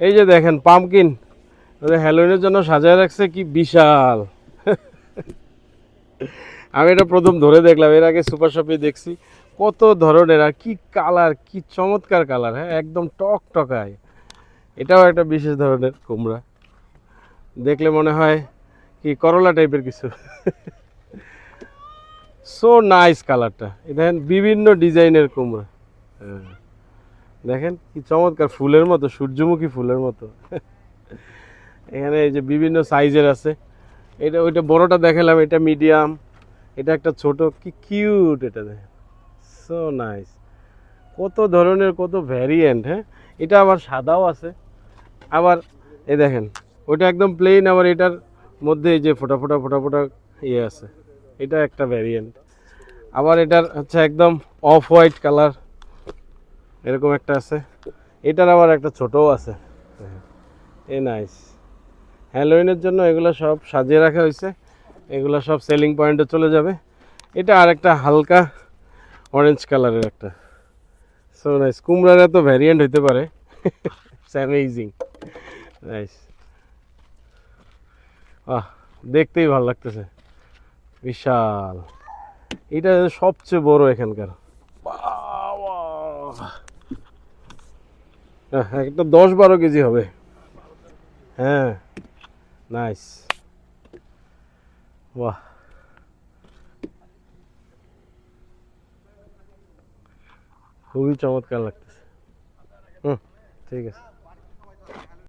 এই যে দেখেন পামকিন হ্যালোইনের জন্য সাজায় রাখছে, কি বিশাল। আমি এটা প্রথম ধরে দেখলাম, এর আগে সুপার শপে দেখছি। কত ধরনের আর কি কালার কি চমৎকার কালার হ্যাঁ একদম টক টকায়। এটাও একটা বিশেষ ধরনের কুমড়া। দেখলে মনে হয় কি করলা টাইপের কিছু। সো নাইস কালারটা দেখেন, বিভিন্ন ডিজাইনের কুমড়া। হ্যাঁ। দেখেন কি চমৎকার ফুলের মতো, সূর্যমুখী ফুলের মতো। এখানে এই যে বিভিন্ন সাইজের আছে। এটা, ওইটা বড়টা দেখালাম, এটা মিডিয়াম, এটা একটা ছোট, কি কিউট এটা দেখেন। সো নাইস কত ধরনের, কত ভ্যারিয়েন্ট হ্যাঁ? এটা আবার সাদাও আছে। আবার এই দেখেন, ওইটা একদম প্লেন আবার এটার মধ্যে এই যে ফোটা ফোটা ফোটা ফোটা ইয়ে আছে। এটা একটা ভ্যারিয়েন্ট আবার এটার হচ্ছে একদম অফ হোয়াইট কালার এরকম একটা আছে। এটার আবার একটা ছোটও আছে। এ নাইস হ্যালোইনের জন্য এগুলো সব সাজিয়ে রাখা হয়েছে। এগুলো সব সেলিং পয়েন্টে চলে যাবে। এটা আর একটা হালকা অরেঞ্জ কালারের একটা। সো নাইস কুমড়ার এত ভ্যারিয়েন্ট হইতে পারে। ইটস অ্যামেজিং নাইস আহ দেখতেই ভালো লাগতেছে। বিশাল। এটা সবচেয়ে বড় এখানকার। বাবা! আহ, একটা দশ বারো কেজি হবে। হ্যাঁ নাইস বাহ। খুবই চমৎকার লাগতেছে। হুম ঠিক আছে।